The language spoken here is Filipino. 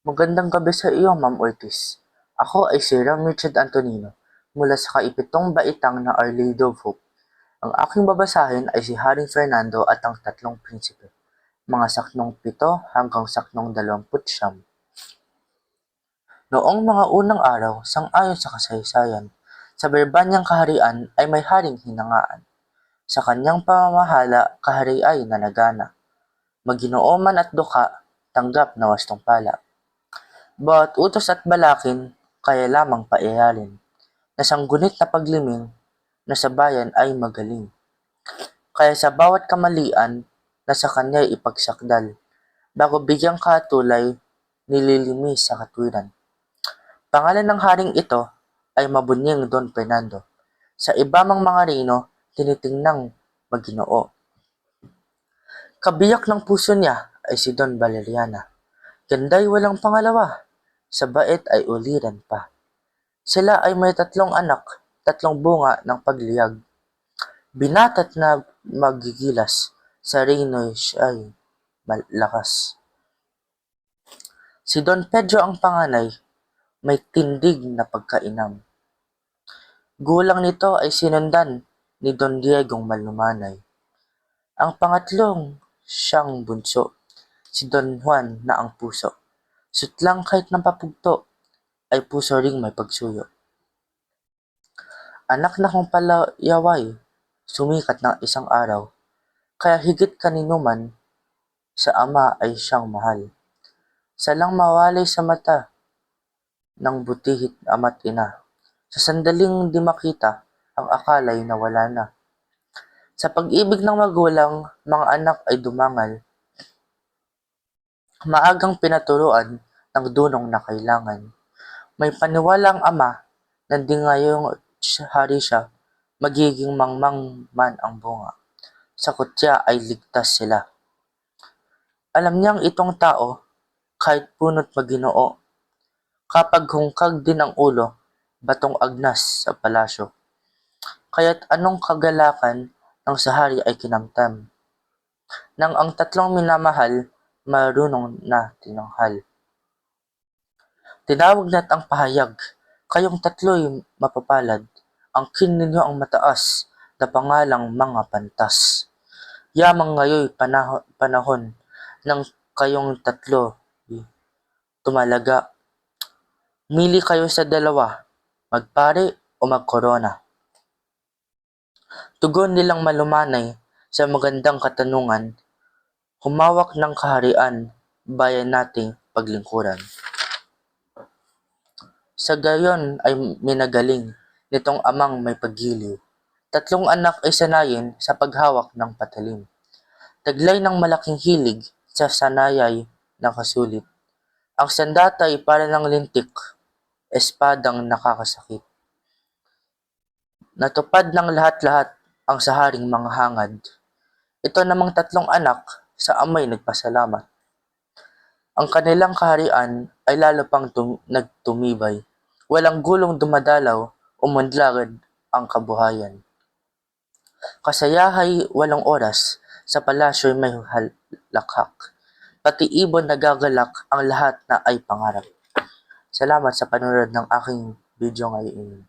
Magandang gabi sa iyo, Ma'am Ortiz. Ako ay si Ram Richard Antonino mula sa kaipitong baitang ng Our Lady of Hope. Ang aking babasahin ay si Haring Fernando at ang tatlong prinsipe, mga saknong pito hanggang saknong dalawamput siyam. Noong mga unang araw, sang-ayon sa kasaysayan, sa Berbanyang kaharian ay may haring hinangaan. Sa kanyang pamamahala, kahari ay nanagana. Maginoo man at duka, tanggap na wastong pala. Bawat utos at balakin, kaya lamang paiyalin. Na sanggunit na pagliming, na sa bayan ay magaling. Kaya sa bawat kamalian, na sa kanya'y ipagsakdal. Bago bigyang katulay, nililimis sa katwiran. Pangalan ng haring ito ay Mabunying Don Fernando. Sa iba mang mga rino, tinitingnang maginoo. Kabiyak ng puso niya ay si Don Valeriana. Ganda'y walang pangalawa, sa bait ay uliran pa. Sila ay may tatlong anak, tatlong bunga ng pagliyag. Binatat na magigilas, sa reyno'y siya'y malakas. Si Don Pedro ang panganay, may tindig na pagkainam. Gulang nito ay sinundan ni Don Diegong Malumanay. Ang pangatlong siyang bunso, si Don Juan na ang puso. Sutlang kahit ng papugto, ay puso ring may pagsuyo. Anak na kong palayaway, sumikat ng isang araw, kaya higit kanino man, sa ama ay siyang mahal. Salang mawalay sa mata ng butihit ama't ina. Sa sandaling di makita, ang akalay na wala na. Sa pag-ibig ng magulang, mga anak ay dumangal. Maagang pinaturuan ng dunong na kailangan. May paniwala ang ama na di ngayong hari siya, magiging mangmang man ang bunga. Sa kutya ay ligtas sila. Alam niyang itong tao, kahit punot maginoo, kapag hungkag din ang ulo, batong agnas sa palasyo. Kaya't anong kagalakan ng sahari ay kinamtam. Nang ang tatlong minamahal, marunong na tinanghal. Tinawag na't ang pahayag, kayong tatlo'y mapapalad, ang kin ninyo ang mataas, na pangalang mga pantas. Yamang ngayoy panahon, panahon ng kayong tatlo tumalaga. Mili kayo sa dalawa, magpare o magkorona. Tugon nilang malumanay sa magandang katanungan, humawak ng kaharian, bayan nating paglingkuran. Sa gayon ay minagaling nitong amang may paggiliw. Tatlong anak ay sanayin sa paghawak ng patalim. Taglay ng malaking hilig sa sanayay na kasulit. Ang sandata ay para ng lintik, espadang nakakasakit. Natupad ng lahat-lahat ang saharing mga hangad. Ito namang tatlong anak sa amay nagpasalamat. Ang kanilang kaharian ay lalo pang tum- nagtumibay. Walang gulong dumadalaw, umunlagad ang kabuhayan. Kasayahay walang oras, sa palasyo'y may hal- lakhak. Pati ibon nagagalak, ang lahat na ay pangarap. Salamat sa panonood ng aking video ngayon.